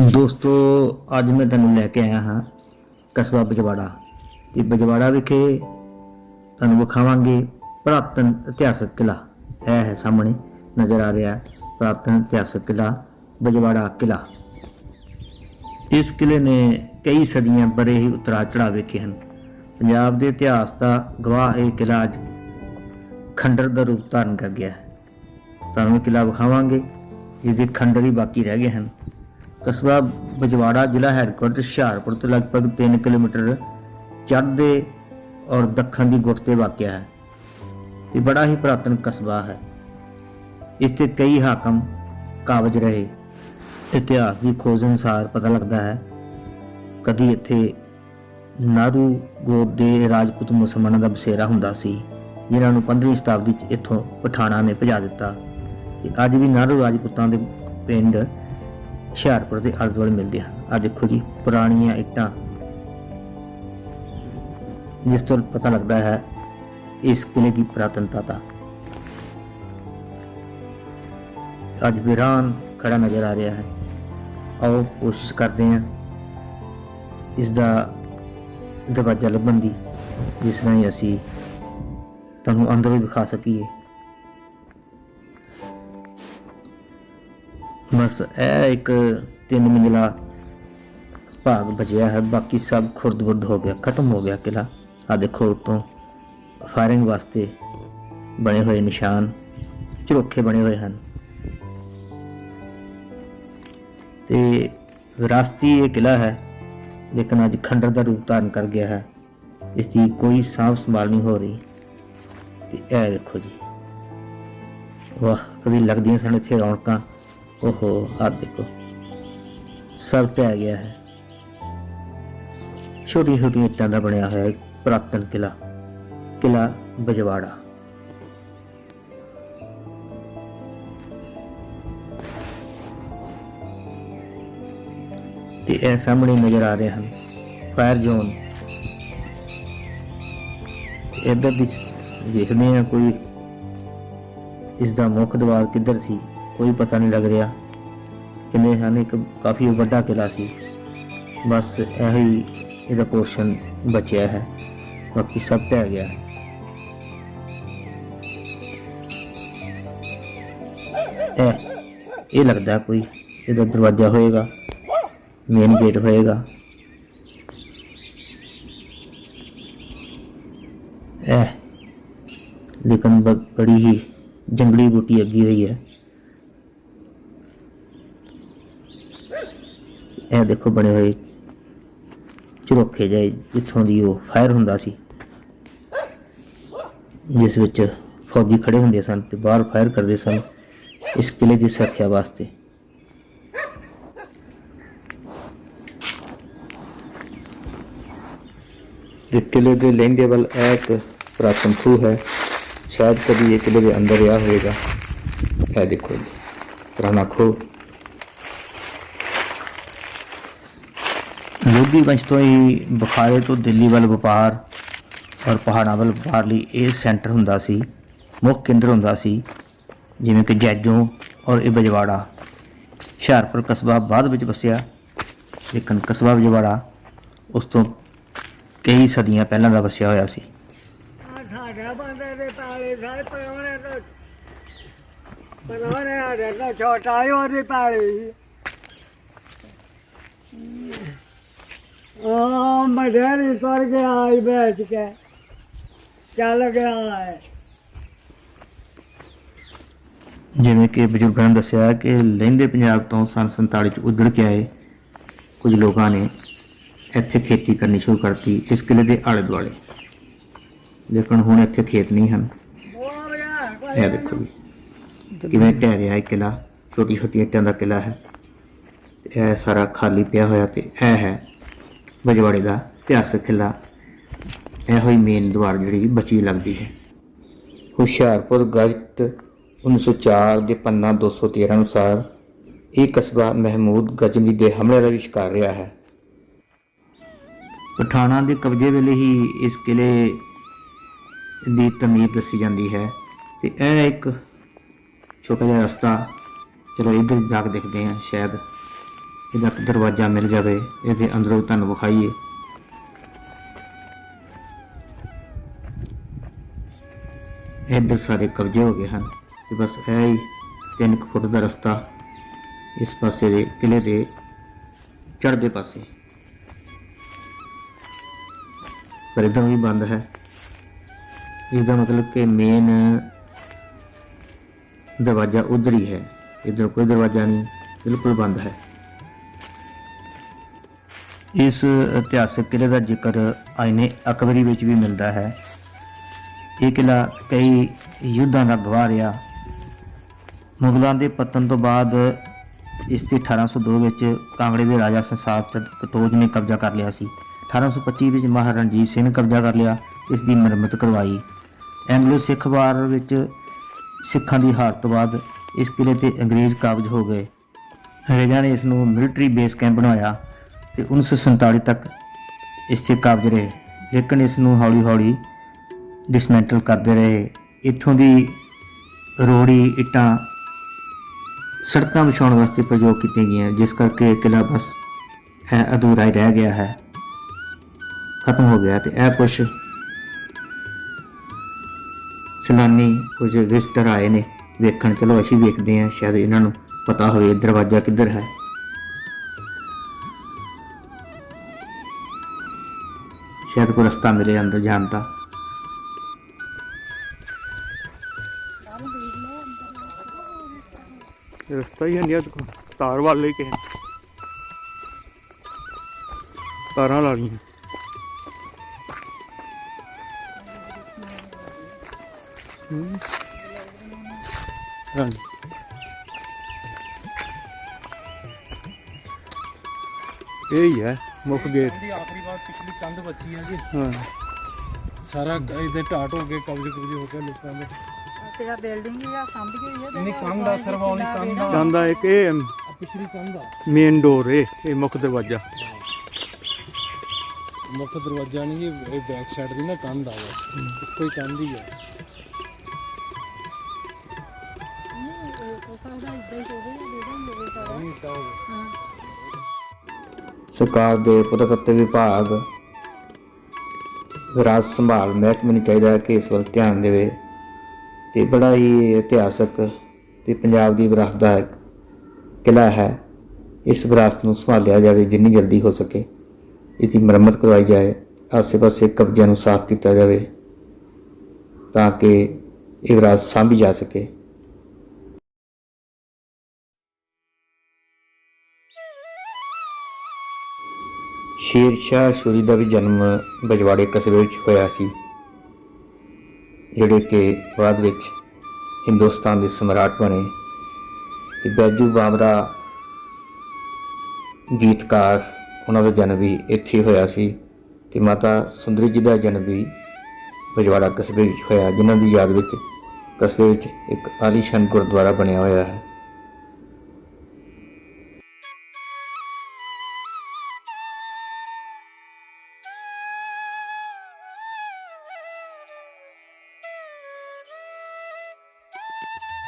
ਦੋਸਤੋ, ਅੱਜ ਮੈਂ ਤੁਹਾਨੂੰ ਲੈ ਕੇ ਆਇਆ ਹਾਂ ਕਸਬਾ ਬਜਵਾੜਾ। ਤੇ ਬਜਵਾੜਾ ਵਿਖੇ ਤੁਹਾਨੂੰ ਵਿਖਾਵਾਂਗੇ ਪੁਰਾਤਨ ਇਤਿਹਾਸਕ ਕਿਲਾ ਇਹ ਹੈ ਸਾਹਮਣੇ ਨਜ਼ਰ ਆ ਰਿਹਾ ਹੈ ਪੁਰਾਤਨ ਇਤਿਹਾਸਕ ਕਿਲਾ ਬਜਵਾੜਾ ਕਿਲਾ ਇਸ ਕਿਲੇ ਨੇ ਕਈ ਸਦੀਆਂ ਬਰੇ ਹੀ ਉਤਰਾ ਚੜਾਅ ਵੇਖੇ ਹਨ। ਪੰਜਾਬ ਦੇ ਇਤਿਹਾਸ ਦਾ ਗਵਾਹ ਇਹ ਕਿਲਾ ਅੱਜ ਖੰਡਰ ਦਾ ਰੂਪ ਧਾਰਨ ਕਰ ਗਿਆ ਹੈ। ਤੁਹਾਨੂੰ ਇਹ ਕਿਲਾ ਵਿਖਾਵਾਂਗੇ ਜਿਹਦੇ ਖੰਡਰ ਹੀ ਬਾਕੀ ਰਹਿ ਗਏ ਹਨ। ਕਸਬਾ ਬਜਵਾੜਾ ਜ਼ਿਲ੍ਹਾ ਹੈਡਕੁਆਟਰ ਹੁਸ਼ਿਆਰਪੁਰ ਤੋਂ ਲਗਭਗ 3 ਕਿਲੋਮੀਟਰ ਚੜ੍ਹਦੇ ਔਰ ਦੱਖਣ ਦੀ ਗੁੱਟ ਤੇ ਵਾਕਿਆ ਹੈ ਤੇ ਬੜਾ ਹੀ ਪੁਰਾਤਨ ਕਸਬਾ ਹੈ। ਇਸ ਤੇ ਕਈ ਹਾਕਮ ਕਾਬਜ ਰਹੇ। ਇਤਿਹਾਸ ਦੀ ਖੋਜ ਅਨੁਸਾਰ ਪਤਾ ਲੱਗਦਾ ਹੈ, ਕਦੀ ਇੱਥੇ ਨਾਰੂ ਗੋਤ ਦੇ ਰਾਜਪੂਤ ਮੁਸਲਮਾਨਾਂ ਦਾ ਬਸੇਰਾ ਹੁੰਦਾ ਸੀ, ਜਿਨ੍ਹਾਂ ਨੂੰ 15ਵੀਂ ਸ਼ਤਾਬਦੀ ਚ ਇੱਥੋਂ ਪਠਾਣਾ ਨੇ ਭਜਾ ਦਿੱਤਾ। ਤੇ ਅੱਜ ਵੀ ਨਾਰੂ ਰਾਜਪੂਤਾਂ ਦੇ ਪਿੰਡ ਹੁਸ਼ਿਆਰਪੁਰ ਦੇ ਆਲੇ ਦੁਆਲੇ ਮਿਲਦੇ ਹਨ। ਆ ਦੇਖੋ ਜੀ, ਪੁਰਾਣੀਆਂ ਇੱਟਾਂ। ਜਿਸ ਤੋਂ ਪਤਾ ਲੱਗਦਾ ਹੈ, ਇਸ ਕਿਲੇ ਦੀ ਪੁਰਾਤਨਤਾ ਦਾ। ਅੱਜ ਵੀਰਾਨ ਖੜਾ ਨਜ਼ਰ ਆ ਰਿਹਾ ਹੈ। ਆਓ ਕੋਸ਼ਿਸ਼ ਕਰਦੇ ਹਾਂ ਇਸ ਦਾ ਦਰਵਾਜ਼ਾ ਲੱਭਣ ਦੀ, ਜਿਸ ਰਾਹੀਂ ਅਸੀਂ ਤੁਹਾਨੂੰ ਅੰਦਰ ਵੀ ਵਿਖਾ ਸਕੀਏ। ਬਸ ਇਹ ਇੱਕ ਤਿੰਨ ਮੰਜਲਾ ਭਾਗ ਬਚਿਆ ਹੈ। ਬਾਕੀ ਸਭ ਖੁਰਦ-ਬੁਰਦ ਹੋ ਗਿਆ, ਖਤਮ ਹੋ ਗਿਆ ਕਿਲਾ ਆ ਦੇਖੋ ਉਤੋਂ ਫਾਇਰਿੰਗ ਵਾਸਤੇ ਬਣੇ ਹੋਏ ਨਿਸ਼ਾਨ ਝਰੋਖੇ ਬਣੇ ਹੋਏ ਹਨ। ਤੇ ਵਿਰਾਸਤੀ ਇਹ ਕਿਲਾ ਹੈ, ਲੇਕਿਨ ਅੱਜ ਖੰਡਰ ਦਾ ਰੂਪ ਧਾਰਨ ਕਰ ਗਿਆ ਹੈ। ਇਸ ਦੀ ਕੋਈ ਸਾਂਭ ਸੰਭਾਲ ਨਹੀਂ ਹੋ ਰਹੀ। ਤੇ ਇਹ ਦੇਖੋ ਜੀ। ਵਾਹ, ਕਦੀ ਲੱਗਦੀਆਂ ਸਨ ਇੱਥੇ ਰੌਣਕਾਂ। ਓਹੋ। ਆਹ ਦੇਖੋ। ਸਭ ਢਹਿ ਗਿਆ ਹੈ। ਛੋਟੀ ਛੋਟੀ ਇੱਟਾਂ ਦਾ ਬਣਿਆ ਹੋਇਆ ਇੱਕ ਪੁਰਾਤਨ ਕਿਲਾ ਕਿਲਾ ਬਜਵਾੜਾ। ਤੇ ਇਹ ਸਾਹਮਣੇ ਨਜ਼ਰ ਆ ਰਹੇ ਹਨ ਫਾਇਰ ਜ਼ੋਨ। ਇੱਧਰ ਦੀ ਦੇਖਦੇ ਆ ਕੋਈ ਇਸ ਦਾ ਮੁੱਖ ਦਵਾਰ ਕਿੱਧਰ ਸੀ? ਕੋਈ ਪਤਾ ਨਹੀਂ ਲੱਗ ਰਿਹਾ ਕਿੰਨੇ ਹਨ, ਇੱਕ ਕਾਫੀ ਵੱਡਾ ਕਿਲਾ ਸੀ। ਬਸ ਇਹੋ ਹੀ ਇਹਦਾ ਪੋਰਸ਼ਨ ਬਚਿਆ ਹੈ, ਬਾਕੀ ਸਭ ਢਹਿ ਗਿਆ ਹੈ। ਇਹ ਇਹ ਲੱਗਦਾ ਕੋਈ ਇਹਦਾ ਦਰਵਾਜ਼ਾ ਹੋਏਗਾ ਮੇਨ ਗੇਟ ਹੋਏਗਾ। ਇਹ ਲੇਕਿਨ ਬ- ਬੜੀ ਹੀ ਜੰਗਲੀ ਬੂਟੀ ਅੱਗੀ ਹੋਈ ਹੈ। ਇਹ ਦੇਖੋ ਬਣੇ ਹੋਏ ਝਰੋਖੇ ਜਿਹੇ ਜਿੱਥੋਂ ਦੀ ਉਹ ਫਾਇਰ ਹੁੰਦਾ ਸੀ। ਜਿਸ ਵਿੱਚ ਫੌਜੀ ਖੜੇ ਹੁੰਦੇ ਸਨ ਤੇ ਬਾਹਰ ਫਾਇਰ ਕਰਦੇ ਸਨ ਇਸ ਕਿਲੇ ਦੀ ਸੁਰੱਖਿਆ ਵਾਸਤੇ। ਤੇ ਕਿਲੇ ਦੇ ਲਹਿੰਦੇ ਵੱਲ ਇਹ ਇੱਕ ਪ੍ਰਾਤਨ ਖੂਹ ਹੈ। ਸ਼ਾਇਦ ਕਦੀ ਇਹ ਕਿਲੇ ਦੇ ਅੰਦਰ ਰਿਹਾ ਹੋਵੇਗਾ। ਇਹ ਦੇਖੋ ਜੀ, ਪੁਰਾਣਾ ਖੂਹ। ਲੋਧੀ ਵੰਸ਼ ਤੋਂ ਹੀ ਬੁਖਾਰੇ ਤੋਂ ਦਿੱਲੀ ਵੱਲ ਵਪਾਰ ਔਰ ਪਹਾੜਾਂ ਵੱਲ ਵਪਾਰ ਲਈ ਇਹ ਸੈਂਟਰ ਹੁੰਦਾ ਸੀ, ਮੁੱਖ ਕੇਂਦਰ ਹੁੰਦਾ ਸੀ, ਜਿਵੇਂ ਕਿ ਜੈਜੋ ਔਰ ਇਹ ਬਜਵਾੜਾ। ਹੁਸ਼ਿਆਰਪੁਰ ਕਸਬਾ ਬਾਅਦ ਵਿੱਚ ਵਸਿਆ, ਲੇਕਿਨ ਕਸਬਾ ਬਜਵਾੜਾ ਉਸ ਤੋਂ ਕਈ ਸਦੀਆਂ ਪਹਿਲਾਂ ਦਾ ਵਸਿਆ ਹੋਇਆ ਸੀ। ਆ ਬੰਦੇ ਦੇ ਪਾਲੇ ਸਾਰੇ ਪਰੋਣੇ ਤੋਂ, ਪਰੋਣੇ ਆੜੇ ਦਾ ਛੋਟਾ ਹੀ ਉਹਦੀ ਪਾਲੀ ਉਹ ਮਡੇਰੀ ਕਰ ਗਿਆ ਆਈ ਵੇਚ ਕੇ। ਚੱਲ ਗਿਆ ਹੈ। ਜਿਵੇਂ ਕਿ ਬਜ਼ੁਰਗਾਂ ਨੇ ਦੱਸਿਆ ਕਿ ਲਹਿੰਦੇ ਪੰਜਾਬ ਤੋਂ ਸੰਨ 47 ਚ ਉੱਜੜ ਕੇ ਆਏ ਕੁਝ ਲੋਕਾਂ ਨੇ ਇੱਥੇ ਖੇਤੀ ਕਰਨੀ ਸ਼ੁਰੂ ਕਰਤੀ ਇਸ ਕਿਲੇ ਦੇ ਆਲੇ ਦੁਆਲੇ। ਲੇਕਿਨ ਹੁਣ ਇੱਥੇ ਖੇਤ ਨਹੀਂ ਹਨ। ਇਹ ਦੇਖੋ ਜੀ ਕਿਵੇਂ ਢਹਿ ਰਿਹਾ ਇਹ ਕਿਲਾ ਛੋਟੀ ਛੋਟੀ ਇੱਟਾਂ ਦਾ ਕਿਲਾ ਹੈ। ਇਹ ਸਾਰਾ ਖਾਲੀ ਪਿਆ ਹੋਇਆ ਤੇ ਇਹ ਹੈ ਬਜਵਾੜੇ ਦਾ ਇਤਿਹਾਸਕ ਕਿਲਾ ਇਹੋ ਹੀ ਮੇਨ ਦੁਆਰ ਜਿਹੜੀ ਬਚੀ ਲੱਗਦੀ ਹੈ। ਹੁਸ਼ਿਆਰਪੁਰ ਗਜ਼ਟ 1904 ਦੇ ਪੰਨਾ 213 ਅਨੁਸਾਰ ਇਹ ਕਸਬਾ ਮਹਿਮੂਦ ਗਜਨੀ ਦੇ ਹਮਲੇ ਦਾ ਵੀ ਸ਼ਿਕਾਰ ਰਿਹਾ ਹੈ। ਪਠਾਣਾ ਦੇ ਕਬਜ਼ੇ ਵੇਲੇ ਹੀ ਇਸ ਕਿਲੇ ਦੀ ਤਮੀਰ ਦੱਸੀ ਜਾਂਦੀ ਹੈ ਤੇ ਇਹ ਇੱਕ ਛੋਟਾ ਜਿਹਾ ਰਸਤਾ, ਚਲੋ ਇੱਧਰ ਜਾ ਕੇ ਦੇਖਦੇ ਹਾਂ ਸ਼ਾਇਦ ਇਹਦਾ ਇੱਕ ਦਰਵਾਜ਼ਾ ਮਿਲ ਜਾਵੇ, ਇਹਦੇ ਅੰਦਰੋਂ ਤੁਹਾਨੂੰ ਵਿਖਾਈਏ। ਇੱਧਰ ਸਾਰੇ ਕਬਜ਼ੇ ਹੋ ਗਏ ਹਨ ਤੇ ਬਸ ਇਹ ਹੀ 3 ਫੁੱਟ ਦਾ ਰਸਤਾ ਇਸ ਪਾਸੇ ਦੇ ਕਿਲੇ ਦੇ ਚੜ੍ਹਦੇ ਪਾਸੇ। ਪਰ ਇੱਧਰ ਵੀ ਬੰਦ ਹੈ। ਇਹਦਾ ਮਤਲਬ ਕਿ ਮੇਨ ਦਰਵਾਜ਼ਾ ਉਧਰ ਹੀ ਹੈ। ਇਧਰ ਕੋਈ ਦਰਵਾਜ਼ਾ ਨਹੀਂ, ਬਿਲਕੁਲ ਬੰਦ ਹੈ। ਇਸ ਇਤਿਹਾਸਕ ਕਿਲੇ ਦਾ ਜ਼ਿਕਰ ਆਇਨੇ ਅਕਬਰੀ ਵਿੱਚ ਵੀ ਮਿਲਦਾ ਹੈ। ਇਹ ਕਿਲਾ ਕਈ ਯੁੱਧਾਂ ਦਾ ਗਵਾਹ ਰਿਹਾ। ਮੁਗਲਾਂ ਦੇ ਪਤਨ ਤੋਂ ਬਾਅਦ ਇਸ ਤੇ 1802 ਵਿੱਚ ਕਾਂਗੜੇ ਦੇ ਰਾਜਾ ਸੰਸਾਰ ਚੰਦ ਕਟੋਜ ਨੇ ਕਬਜ਼ਾ ਕਰ ਲਿਆ ਸੀ। 1825 ਵਿੱਚ ਮਹਾਰਾਜਾ ਰਣਜੀਤ ਸਿੰਘ ਨੇ ਕਬਜ਼ਾ ਕਰ ਲਿਆ ਇਸ ਦੀ ਮੁਰੰਮਤ ਕਰਵਾਈ। ਐਂਗਲੋ ਸਿੱਖ ਵਾਰ ਵਿੱਚ ਸਿੱਖਾਂ ਦੀ ਹਾਰ ਤੋਂ ਬਾਅਦ ਇਸ ਕਿਲੇ ਤੇ ਅੰਗਰੇਜ਼ ਕਾਬਜ ਹੋ ਗਏ। ਅੰਗਰੇਜ਼ਾਂ ਨੇ ਇਸ ਨੂੰ ਮਿਲਟਰੀ ਬੇਸ ਕੈਂਪ ਬਣਾਇਆ। ਤੇ 1947 ਤੱਕ ਇਸ ਤੇ ਕਾਬਜ ਰਹੇ। ਲੇਕਿਨ ਇਸ ਨੂੰ ਹੌਲੀ-ਹੌਲੀ ਡਿਸਮੈਂਟਲ ਕਰਦੇ ਰਹੇ। ਇੱਥੋਂ ਦੀ ਰੋੜੀ ਇੱਟਾਂ ਸੜਕਾਂ ਵਿਛਾਉਣ ਵਾਸਤੇ ਪ੍ਰਯੋਗ ਕੀਤੀਆਂ ਗਈਆਂ, ਜਿਸ ਕਰਕੇ ਇਹ ਕਿਲਾ ਬਸ ਇਹ ਅਧੂਰਾ ਹੀ ਰਹਿ ਗਿਆ ਹੈ। ਖਤਮ ਹੋ ਗਿਆ ਤੇ ਇਹ ਕੁਛ ਸੈਲਾਨੀ ਕੁਝ ਵਿਜ਼ਟਰ ਆਏ ਨੇ ਵੇਖਣ। ਚਲੋ ਅਸੀਂ ਵੇਖਦੇ ਹਾਂ, ਸ਼ਾਇਦ ਇਹਨਾਂ ਨੂੰ ਪਤਾ ਹੋਵੇ ਦਰਵਾਜ਼ਾ ਕਿੱਧਰ ਹੈ। ਸ਼ਾਇਦ ਕੋਈ ਰਸਤਾ ਮਿਲੇ ਅੰਦਰ ਜਾਣ ਦਾ। ਰਸਤਾ ਹੀ ਨਹੀਂ ਦੇਖੋ ਤਾਰ ਵਾਲੇ ਕੇ ਤਾਰਾਂ ਲਾ ਲਈਆਂ। ਹੂੰ। ਇਹ ਹੀ ਹੈ। ਮੁੱਖ ਗੇਟ। ਦੀ ਆਖਰੀ ਵਾਰ ਪਿਛਲੀ ਕੰਧ ਬਚੀ ਹੈ ਜੀ। ਹਾਂ। ਸਾਰਾ ਇਹਦੇ ਢਾਟ ਹੋ ਗਏ ਕਬਜ਼ੇ ਕੁਬਜ਼ੇ ਹੋ ਗਏ ਲੋਕਾਂ ਦੇ। ਤੇਰਾ ਬਿਲਡਿੰਗ ਹੀ ਆ ਸਾਂਭ ਹੋਈ ਹੈ ਨਹੀਂ ਕੰਧ ਦਾ ਸਿਰਫ ਉਹਨੀ ਕੰਧ ਦਾ ਜਾਂਦਾ ਇੱਕ ਇਹ ਪਿਛਲੀ ਕੰਧ ਆ। ਮੇਨ ਡੋਰ ਇਹ ਇਹ ਮੁੱਖ ਦਰਵਾਜ਼ਾ। ਮੁੱਖ ਦਰਵਾਜ਼ਾ ਨਹੀਂ ਇਹ ਬੈਕ ਸਾਈਡ ਦੀ ਨਾ ਕੰਧ ਆ। ਹੀ ਕੰਧ ਹੀ ਆ। ਨਹੀਂ ਤਾਂ ਹੋਵੇ ਸਰਕਾਰ ਦੇ ਪੁਰਾਤੱਤਵ ਵਿਭਾਗ। ਵਿਰਾਸਤ ਸੰਭਾਲ ਮਹਿਕਮੇ ਨੂੰ ਚਾਹੀਦਾ ਹੈ ਕਿ ਇਸ ਵੱਲ ਧਿਆਨ ਦੇਵੇ। ਤੇ ਬੜਾ ਹੀ ਇਤਿਹਾਸਕ ਤੇ ਪੰਜਾਬ ਦੀ ਵਿਰਾਸਤ ਦਾ ਇੱਕ ਕਿਲਾ ਹੈ। ਇਸ ਵਿਰਾਸਤ ਨੂੰ ਸੰਭਾਲਿਆ ਜਾਵੇ ਜਿੰਨੀ ਜਲਦੀ ਹੋ ਸਕੇ। ਇਸ ਦੀ ਮੁਰੰਮਤ ਕਰਵਾਈ ਜਾਏ। ਆਸੇ-ਪਾਸੇ ਕਬਜ਼ਿਆਂ ਨੂੰ ਸਾਫ਼ ਕੀਤਾ ਜਾਵੇ ਤਾਂ ਕਿ ਇਹ ਵਿਰਾਸਤ ਸਾਂਭੀ ਜਾ ਸਕੇ। ਸ਼ੇਰ ਸ਼ਾਹ ਸੂਰੀ ਦਾ ਵੀ ਜਨਮ ਬਜਵਾੜੇ ਕਸਬੇ ਵਿੱਚ ਹੋਇਆ ਸੀ, ਜਿਹੜੇ ਕਿ ਬਾਅਦ ਵਿੱਚ ਹਿੰਦੁਸਤਾਨ ਦੇ ਸਮਰਾਟ ਬਣੇ ਤੇ ਬੈਜੂ ਬਾਬਰਾ ਗੀਤਕਾਰ ਉਹਨਾਂ ਦਾ ਜਨਮ ਵੀ ਇੱਥੇ ਹੋਇਆ ਸੀ ਤੇ ਮਾਤਾ ਸੁੰਦਰੀ ਜੀ ਦਾ ਜਨਮ ਵੀ ਬਜਵਾੜਾ ਕਸਬੇ ਵਿੱਚ ਹੋਇਆ, ਜਿਨ੍ਹਾਂ ਦੀ ਯਾਦ ਵਿੱਚ ਕਸਬੇ ਵਿੱਚ ਇੱਕ ਆਲੀਸ਼ਾਨ ਗੁਰਦੁਆਰਾ ਬਣਿਆ ਹੋਇਆ ਹੈ। you